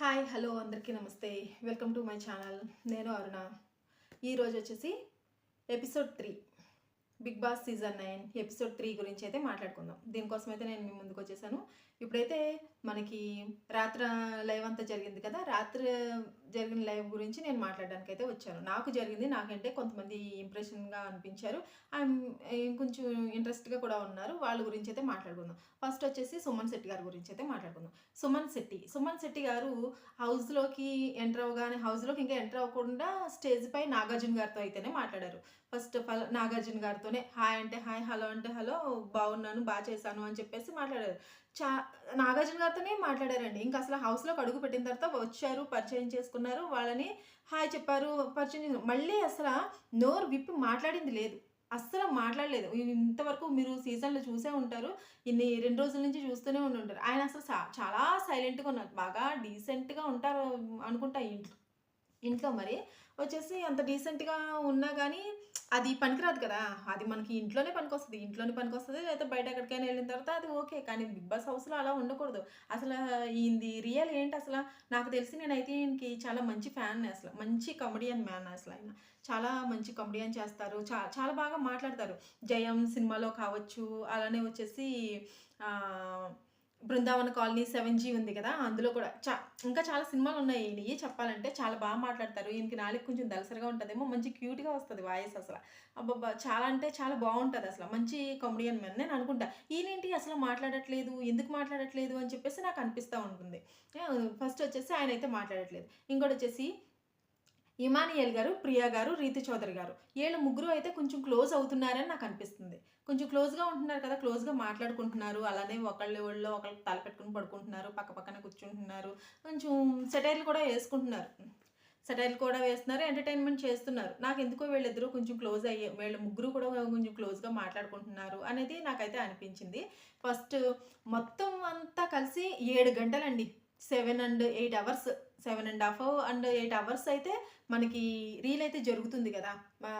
Hi hello అందరికీ నమస్తే. Welcome to my channel. నేను అరుణ. ఈరోజు వచ్చేసి episode three Bigg Boss season nine. Episode three గురించి అయితే మాట్లాడుకుందాం. దీనికోసం అయితే నేను మీ ముందుకు వచ్చేసాను. ఇప్పుడైతే మనకి రాత్ర లైవ్ అంతా జరిగింది కదా రాత్రి జరిగిన లైవ్ గురించి నేను మాట్లాడడానికి అయితే వచ్చాను. నాకు జరిగింది నాకంటే కొంతమంది ఇంప్రెషన్గా అనిపించారు. ఐఎమ్ ఇంకొంచెం ఇంట్రెస్ట్గా కూడా ఉన్నారు. వాళ్ళ గురించి అయితే మాట్లాడుకుందాం. ఫస్ట్ వచ్చేసి సుమన్ శెట్టి గారి గురించి అయితే మాట్లాడుకుందాం. సుమన్ శెట్టి సుమన్ శెట్టి గారు హౌస్లోకి ఎంటర్ అవ్వగానే హౌస్లోకి ఇంకా ఎంటర్ అవ్వకుండా స్టేజ్ పై నాగార్జున గారితో అయితేనే మాట్లాడారు. ఫస్ట్ ఆఫ్ ఆల్ నాగార్జున గారితోనే హాయ్ అంటే హాయ్ హలో అంటే హలో బాగున్నాను బాగా చేశాను అని చెప్పేసి మాట్లాడారు. చా నాగార్జున గారితోనే మాట్లాడారండి. ఇంకా అసలు హౌస్లోకి అడుగు పెట్టిన తర్వాత వచ్చారు పరిచయం చేసుకున్నారు వాళ్ళని హాయ్ చెప్పారు పరిచయం చేశారు. మళ్ళీ అసలు నోరు విప్పి మాట్లాడింది లేదు. అస్సలు మాట్లాడలేదు. ఇంతవరకు మీరు సీజన్లో చూసే ఉంటారు. ఇన్ని రెండు రోజుల నుంచి చూస్తూనే ఉండి ఉంటారు ఆయన అసలు చాలా సైలెంట్గా ఉన్నారు. బాగా డీసెంట్గా ఉంటారు అనుకుంటా ఇంట్లో. ఇంట్లో మరి వచ్చేసి అంత డీసెంట్గా ఉన్నా కానీ అది పనికిరాదు కదా. అది మనకి ఇంట్లోనే పనికొస్తుంది. ఇంట్లోనే పనికొస్తుంది. లేకపోతే బయట ఎక్కడికైనా వెళ్ళిన తర్వాత అది ఓకే. కానీ బిగ్ బాస్ హౌస్లో అలా ఉండకూడదు. అసలు ఇది రియల్ ఏంటి అసలు? నాకు తెలిసి నేనైతే ఈయనకి చాలా మంచి ఫ్యాన్ అసలు. మంచి కమెడియన్ మ్యాన్ అసలు ఆయన. చాలా మంచి కమెడియన్ చేస్తారు. చా చాలా బాగా మాట్లాడతారు. జయం సినిమాలో కావచ్చు. అలానే వచ్చేసి బృందావన కాలనీ సెవెన్ జీ ఉంది కదా అందులో కూడా చా ఇంకా చాలా సినిమాలు ఉన్నాయి. ఈయనవి చెప్పాలంటే చాలా బాగా మాట్లాడతారు. ఈయనకి నాలుగు కొంచెం దలసరిగా ఉంటుందేమో మంచి క్యూట్గా వస్తుంది వాయిస్ అసలు. అబ్బబ్బా చాలా అంటే చాలా బాగుంటుంది అసలు. మంచి కామెడియన్ మ్యాన్ నేను అనుకుంటా. ఈయనేంటి అసలు మాట్లాడట్లేదు ఎందుకు మాట్లాడట్లేదు అని చెప్పేసి నాకు అనిపిస్తూ ఉంటుంది. ఫస్ట్ వచ్చేసి ఆయన అయితే మాట్లాడట్లేదు. ఇంకోటి వచ్చేసి ఇమానియల్ గారు ప్రియా గారు రీతి చౌదరి గారు. వీళ్ళు ముగ్గురు అయితే కొంచెం క్లోజ్ అవుతున్నారని నాకు అనిపిస్తుంది. కొంచెం క్లోజ్గా ఉంటున్నారు కదా క్లోజ్గా మాట్లాడుకుంటున్నారు. అలానే ఒకళ్ళు ఒళ్ళో ఒకళ్ళు తలపెట్టుకుని పడుకుంటున్నారు పక్క పక్కన కూర్చుంటున్నారు. కొంచెం సెటైర్లు కూడా వేసుకుంటున్నారు. సెటైర్లు కూడా వేస్తున్నారు ఎంటర్టైన్మెంట్ చేస్తున్నారు. నాకు ఎందుకో వీళ్ళిద్దరూ కొంచెం క్లోజ్ అయ్యే వీళ్ళ ముగ్గురు కూడా కొంచెం క్లోజ్గా మాట్లాడుకుంటున్నారు అనేది నాకైతే అనిపించింది. ఫస్ట్ మొత్తం అంతా కలిసి ఏడు గంటలండి. Seven and eight hours seven and half and eight hours అయితే మనకి రీల్ అయితే జరుగుతుంది కదా.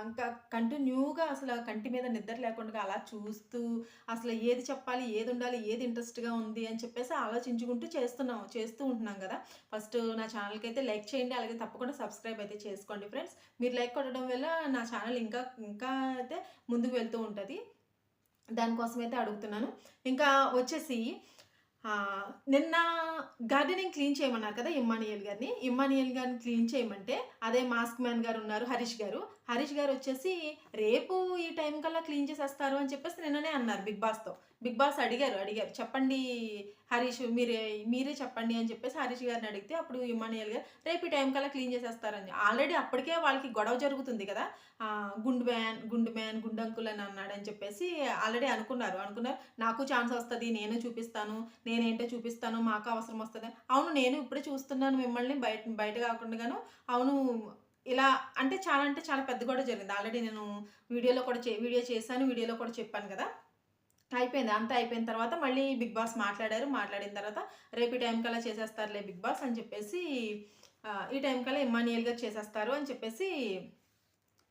ఇంకా కంటిన్యూగా అసలు కంటి మీద నిద్ర లేకుండా అలా చూస్తూ అసలు ఏది చెప్పాలి ఏది ఉండాలి ఏది ఇంట్రెస్ట్గా ఉంది అని చెప్పేసి ఆలోచించుకుంటూ చేస్తున్నాం చేస్తూ ఉంటున్నాం కదా. ఫస్ట్ నా ఛానల్కి అయితే లైక్ చేయండి అలాగే తప్పకుండా సబ్స్క్రైబ్ అయితే చేసుకోండి ఫ్రెండ్స్. మీరు లైక్ కొట్టడం వల్ల నా ఛానల్ ఇంకా ఇంకా అయితే ముందుకు వెళ్తూ ఉంటుంది. దానికోసం అయితే అడుగుతున్నాను. ఇంకా వచ్చేసి నిన్న గార్డెనింగ్ క్లీన్ చేయమన్నారు కదా ఇమ్మానియల్ గారిని. ఇమ్మానియల్ గారిని క్లీన్ చేయమంటే అదే మాస్క్ మ్యాన్ గారు ఉన్నారు హరీష్ గారు. హరీష్ గారు వచ్చేసి రేపు ఈ టైం కల్లా క్లీన్ చేసేస్తారు అని చెప్పేసి నిన్ననే అన్నారు బిగ్ బాస్తో బిగ్ బాస్ అడిగారు అడిగారు. చెప్పండి హరీష్ మీరే మీరే చెప్పండి అని చెప్పేసి హరీష్ గారిని అడిగితే అప్పుడు ఇమానియల్ గారు రేపు ఈ టైం కల్లా క్లీన్ చేసేస్తారని. ఆల్రెడీ అప్పటికే వాళ్ళకి గొడవ జరుగుతుంది కదా గుండు మ్యాన్ గుండు మ్యాన్ గుండంకుల్ అని అన్నాడు అని చెప్పేసి ఆల్రెడీ అనుకున్నారు. అనుకున్నారు నాకు ఛాన్స్ వస్తుంది నేను చూపిస్తాను నేనేంటో చూపిస్తాను మాకు అవసరం వస్తుంది అవును నేను ఇప్పుడే చూస్తున్నాను మిమ్మల్ని బయట బయట కాకుండాను అవును ఇలా అంటే చాలా అంటే చాలా పెద్ద గొడవ జరిగింది. ఆల్రెడీ నేను వీడియోలో కూడా చే వీడియో చేశాను వీడియోలో కూడా చెప్పాను కదా. అయిపోయింది. అంతా అయిపోయిన తర్వాత మళ్ళీ బిగ్ బాస్ మాట్లాడారు. మాట్లాడిన తర్వాత రేపు ఈ టైం కల్లా చేసేస్తారులే బిగ్ బాస్ అని చెప్పేసి ఈ టైం కల్లా ఇమ్మానియల్ గారు చేసేస్తారు అని చెప్పేసి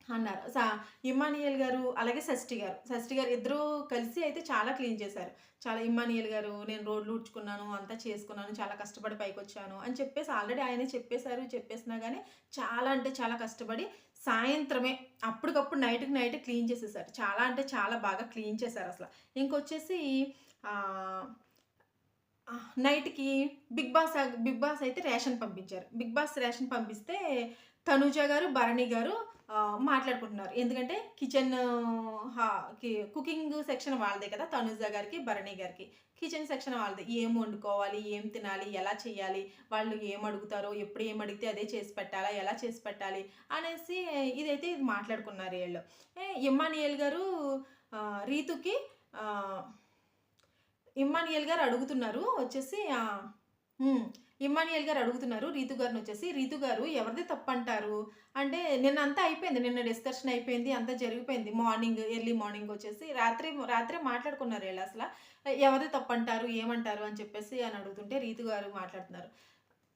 అన్నారు. సా ఇమ్మానియల్ గారు అలాగే షష్ఠి గారు. షష్ఠి గారు ఇద్దరూ కలిసి అయితే చాలా క్లీన్ చేశారు. చాలా ఇమ్మానియల్ గారు నేను రోడ్లు ఊడ్చుకున్నాను అంతా చేసుకున్నాను చాలా కష్టపడి పైకి వచ్చాను అని చెప్పేసి ఆల్రెడీ ఆయనే చెప్పేశారు చెప్పేసినా కానీ చాలా అంటే చాలా కష్టపడి సాయంత్రమే అప్పటికప్పుడు నైట్కి నైట్ క్లీన్ చేసేసారు. చాలా అంటే చాలా బాగా క్లీన్ చేశారు అసలు. ఇంకొచ్చేసి నైట్కి బిగ్ బాస్ బిగ్ బాస్ అయితే రేషన్ పంపించారు. బిగ్ బాస్ రేషన్ పంపిస్తే తనుజ గారు భరణి గారు మాట్లాడుకుంటున్నారు. ఎందుకంటే కిచెన్ కుకింగ్ సెక్షన్ వాళ్ళదే కదా తనుజ గారికి భరణి గారికి. కిచెన్ సెక్షన్ వాళ్ళది. ఏం వండుకోవాలి ఏం తినాలి ఎలా చేయాలి వాళ్ళు ఏం అడుగుతారో ఎప్పుడు ఏం అడిగితే అదే చేసి పెట్టాలా ఎలా చేసి పెట్టాలి అనేసి ఇదైతే ఇది మాట్లాడుకున్నారు వీళ్ళు. ఇమ్మానియల్ గారు రీతుకి ఇమ్మానియల్ గారు అడుగుతున్నారు. వచ్చేసి ఇమ్మానియల్ గారు అడుగుతున్నారు రీతు గారిని వచ్చేసి రీతు గారు ఎవరిది తప్పంటారు? అంటే నిన్న అంతా అయిపోయింది నిన్న డిస్కషన్ అయిపోయింది అంతా జరిగిపోయింది మార్నింగ్ ఎర్లీ మార్నింగ్ వచ్చేసి రాత్రి రాత్రే మాట్లాడుకున్నారు వీళ్ళు అసలు. ఎవరిది తప్పంటారు ఏమంటారు అని చెప్పేసి అని అడుగుతుంటే రీతు గారు మాట్లాడుతున్నారు.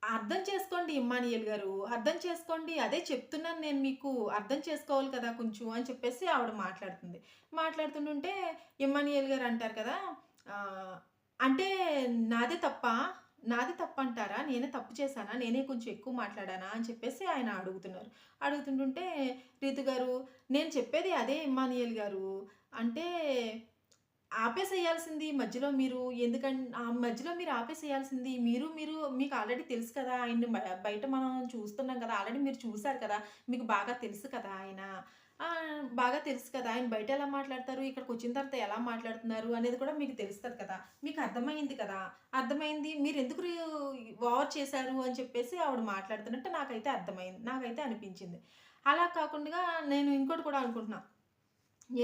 అర్థం చేసుకోండి ఇమ్మానియల్ గారు అర్థం చేసుకోండి అదే చెప్తున్నాను నేను మీకు అర్థం చేసుకోవాలి కదా కొంచెం అని చెప్పేసి ఆవిడ మాట్లాడుతుంది. మాట్లాడుతుంటుంటే ఇమ్మానియల్ గారు అంటారు కదా అంటే నాదే తప్ప? నాది తప్పు అంటారా నేనే తప్పు చేశానా? నేనే కొంచెం ఎక్కువ మాట్లాడానా? అని చెప్పేసి ఆయన అడుగుతున్నారు. అడుగుతుంటుంటే రీతు గారు నేను చెప్పేది అదే ఇమ్మానియల్ గారు. అంటే ఆపేసేయాల్సింది మధ్యలో మీరు. ఎందుకంటే ఆ మధ్యలో మీరు ఆపేసేయాల్సింది. మీరు మీరు మీకు ఆల్రెడీ తెలుసు కదా ఆయన్ని బయట మనం చూస్తున్నాం కదా ఆల్రెడీ మీరు చూశారు కదా మీకు బాగా తెలుసు కదా ఆయన. బాగా తెలుసు కదా ఆయన బయట ఎలా మాట్లాడతారు ఇక్కడికి వచ్చిన తర్వాత ఎలా మాట్లాడుతున్నారు అనేది కూడా మీకు తెలుస్తుంది కదా. మీకు అర్థమైంది కదా. అర్థమైంది మీరు ఎందుకు ఓవర్ చేశారు అని చెప్పేసి ఆవిడ మాట్లాడుతున్నట్టు నాకైతే అర్థమైంది నాకైతే అనిపించింది. అలా కాకుండా నేను ఇంకోటి కూడా అనుకుంటున్నా.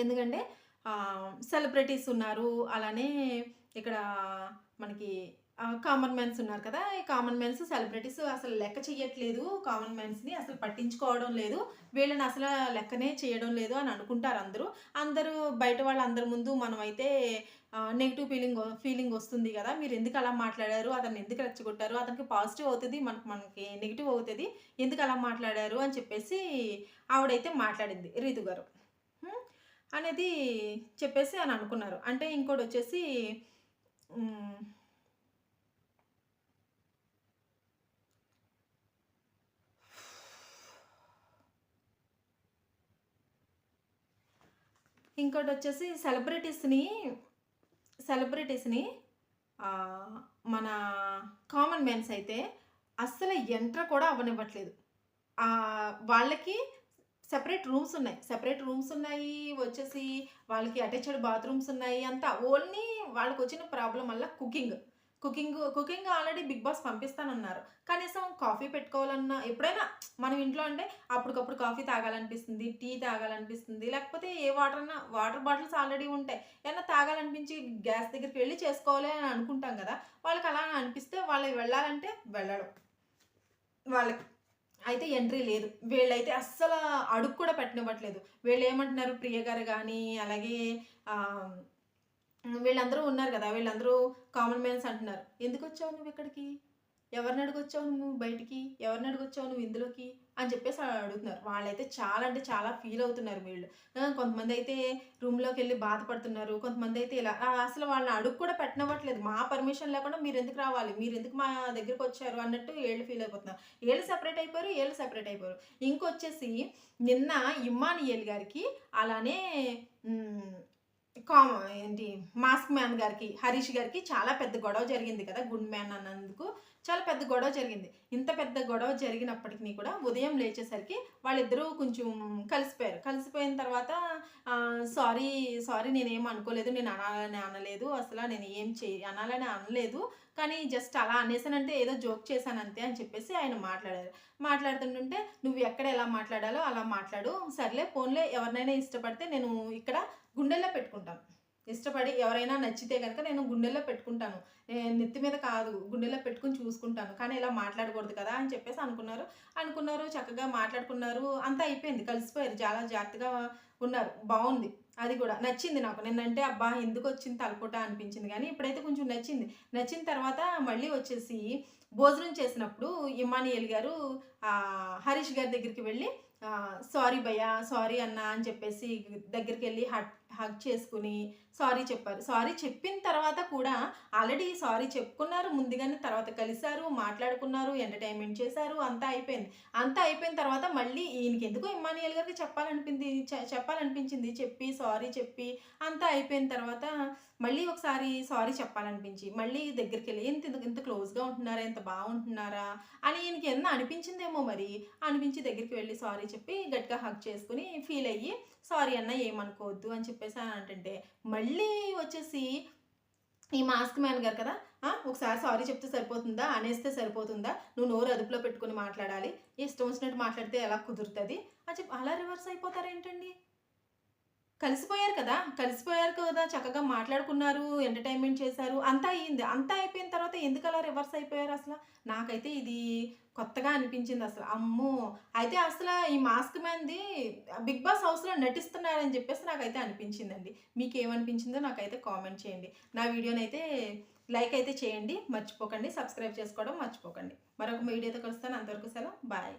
ఎందుకంటే సెలబ్రిటీస్ ఉన్నారు అలానే ఇక్కడ మనకి కామన్ మెన్స్ ఉన్నారు కదా. ఈ కామన్ మెన్స్ సెలబ్రిటీస్ అసలు లెక్క చేయట్లేదు కామన్ మెన్స్ని అసలు పట్టించుకోవడం లేదు. వీళ్ళని అసలు లెక్కనే చేయడం లేదు అని అనుకుంటారు అందరూ. అందరూ బయట వాళ్ళందరి ముందు మనమైతే నెగిటివ్ ఫీలింగ్ ఫీలింగ్ వస్తుంది కదా. మీరు ఎందుకు అలా మాట్లాడారు? అతన్ని ఎందుకు రెచ్చగొట్టారు? అతనికి పాజిటివ్ అవుతుంది మనకు మనకి నెగిటివ్ అవుతుంది. ఎందుకు అలా మాట్లాడారు? అని చెప్పేసి ఆవిడైతే మాట్లాడింది రీతు గారు. అనేది చెప్పేసి అని అనుకున్నారు. అంటే ఇంకోటి వచ్చేసి ఇంకోటి వచ్చేసి సెలబ్రిటీస్ని సెలబ్రిటీస్ని మన కామన్ మెన్స్ అయితే అస్సలు ఎంటర్ కూడా అవ్వనివ్వట్లేదు. వాళ్ళకి సెపరేట్ రూమ్స్ ఉన్నాయి. సెపరేట్ రూమ్స్ ఉన్నాయి వచ్చేసి వాళ్ళకి అటాచ్డ్ బాత్రూమ్స్ ఉన్నాయి అంతా. ఓన్లీ వాళ్ళకి వచ్చిన ప్రాబ్లం వల్ల cooking. Cooking cooking already Bigg Boss పంపిస్తానన్నారు. కానీ కాఫీ పెట్టుకోవాలన్నా ఎప్పుడైనా మనం ఇంట్లో అంటే అప్పటికప్పుడు కాఫీ తాగాలనిపిస్తుంది టీ తాగాలనిపిస్తుంది లేకపోతే ఏ వాటర్ అన్నా వాటర్ బాటిల్స్ ఆల్రెడీ ఉంటాయి. ఏమన్నా తాగాలనిపించి గ్యాస్ దగ్గరికి వెళ్ళి చేసుకోవాలి అని అనుకుంటాం కదా వాళ్ళకి అలా అనిపిస్తే వాళ్ళు వెళ్ళాలంటే వెళ్ళడం. వాళ్ళకి అయితే ఎంట్రీ లేదు. వీళ్ళైతే అస్సలు అడుగు కూడా పెట్టనివ్వట్లేదు. వీళ్ళు ఏమంటున్నారు? ప్రియ గారు కానీ అలాగే వీళ్ళందరూ ఉన్నారు కదా వీళ్ళందరూ కామన్ మ్యాన్స్ అంటున్నారు. ఎందుకు వచ్చావు నువ్వు ఇక్కడికి? ఎవరిని అడుగొచ్చావు నువ్వు బయటికి? ఎవరిని అడుగొచ్చావు నువ్వు ఇందులోకి? అని చెప్పేసి అడుగుతున్నారు. వాళ్ళైతే చాలా అంటే చాలా ఫీల్ అవుతున్నారు వీళ్ళు. కొంతమంది అయితే రూమ్లోకి వెళ్ళి బాధపడుతున్నారు. కొంతమంది అయితే ఇలా అసలు వాళ్ళని అడుగు కూడా పెట్టనివ్వట్లేదు. మా పర్మిషన్ లేకుండా మీరు ఎందుకు రావాలి? మీరు ఎందుకు మా దగ్గరికి వచ్చారు? అన్నట్టు ఏళ్ళు ఫీల్ అయిపోతున్నారు. ఏళ్ళు సెపరేట్ అయిపోయారు ఏళ్ళు సెపరేట్ అయిపోయారు. ఇంకొచ్చేసి నిన్న ఇమ్మానియల్ గారికి అలానే కామ ఏంటి మాస్క్ మ్యాన్ గారికి హరీష్ గారికి చాలా పెద్ద గొడవ జరిగింది కదా గుడ్ మ్యాన్ అన్నందుకు. చాలా పెద్ద గొడవ జరిగింది. ఇంత పెద్ద గొడవ జరిగినప్పటికీ కూడా ఉదయం లేచేసరికి వాళ్ళిద్దరూ కొంచెం కలిసిపోయారు. కలిసిపోయిన తర్వాత సారీ సారీ నేనేం అనుకోలేదు నేను అనాలని అనలేదు అసలు నేను ఏం చే అనాలని అనలేదు కానీ జస్ట్ అలా అనేసానంటే ఏదో జోక్ చేశాను అంతే అని చెప్పేసి ఆయన మాట్లాడారు. మాట్లాడుతుంటుంటే నువ్వు ఎక్కడ ఎలా మాట్లాడాలో అలా మాట్లాడు. సర్లే ఫోన్లే ఎవరినైనా ఇష్టపడితే నేను ఇక్కడ గుండెల్లో పెట్టుకుంటాను. ఇష్టపడి ఎవరైనా నచ్చితే కనుక నేను గుండెల్లో పెట్టుకుంటాను. నెత్తి మీద కాదు గుండెల్లో పెట్టుకుని చూసుకుంటాను. కానీ ఇలా మాట్లాడకూడదు కదా అని చెప్పేసి అనుకున్నారు. అనుకున్నారు చక్కగా మాట్లాడుకున్నారు. అంతా అయిపోయింది కలిసిపోయారు. చాలా జాగ్రత్తగా ఉన్నారు. బాగుంది. అది కూడా. నచ్చింది నాకు. నిన్నంటే అబ్బా ఎందుకు వచ్చింది తలపోట అనిపించింది. కానీ ఇప్పుడైతే కొంచెం నచ్చింది. నచ్చిన తర్వాత మళ్ళీ వచ్చేసి భోజనం చేసినప్పుడు ఇమానియల్ గారు హరీష్ గారి దగ్గరికి వెళ్ళి సారీ భయ్యా సారీ అన్న అని చెప్పేసి దగ్గరికి వెళ్ళి హట్ హగ్ చేసుకుని సారీ చెప్పారు. సారీ చెప్పిన తర్వాత కూడా ఆల్రెడీ సారీ చెప్పుకున్నారు. ముందుగానే తర్వాత కలిశారు మాట్లాడుకున్నారు ఎంటర్టైన్మెంట్ చేశారు అంతా అయిపోయింది. అంతా అయిపోయిన తర్వాత మళ్ళీ ఈయనకి ఎందుకో ఇమ్మానియల్ గారికి చెప్పాలనిపింది చెప్పాలనిపించింది చెప్పి సారీ చెప్పి అంతా అయిపోయిన తర్వాత మళ్ళీ ఒకసారి సారీ చెప్పాలనిపించి మళ్ళీ దగ్గరికి వెళ్ళి ఇంత ఇంత- క్లోజ్గా ఉంటున్నారా? ఇంత బాగుంటున్నారా? అని ఈయనకి ఎన్న అనిపించిందేమో మరి. అనిపించి దగ్గరికి వెళ్ళి సారీ చెప్పి గట్టిగా హగ్ చేసుకుని ఫీల్ అయ్యి సారీ అన్న ఏమనుకోవద్దు అని చెప్పేసి అని అంటే మళ్ళీ వచ్చేసి ఈ మాస్క్ మ్యాన్ గారు కదా ఒకసారి సారీ చెప్తే సరిపోతుందా? అనేస్తే సరిపోతుందా? నువ్వు నోరు అదుపులో పెట్టుకుని మాట్లాడాలి. ఇష్టం వచ్చినట్టు మాట్లాడితే ఎలా కుదురుతుంది? అని చెప్పి అలా రివర్స్ అయిపోతారేంటండి? కలిసిపోయారు కదా కలిసిపోయారు కదా చక్కగా మాట్లాడుకున్నారు ఎంటర్టైన్మెంట్ చేశారు అంతా అయ్యింది. అంతా అయిపోయిన తర్వాత ఎందుకు అలా రివర్స్ అయిపోయారు అసలు? నాకైతే ఇది కొత్తగా అనిపించింది అసలు. అమ్మో! అయితే అసలు ఈ మాస్క్ మ్యాన్ది బిగ్ బాస్ హౌస్లో నటిస్తున్నారని చెప్పేసి నాకైతే అనిపించిందండి. మీకు ఏమనిపించిందో నాకైతే కామెంట్ చేయండి. నా వీడియోని అయితే లైక్ అయితే చేయండి. మర్చిపోకండి. సబ్స్క్రైబ్ చేసుకోవడం మర్చిపోకండి. మరొక వీడియోతో కలుస్తాను. అంతవరకు సెలవు. బాయ్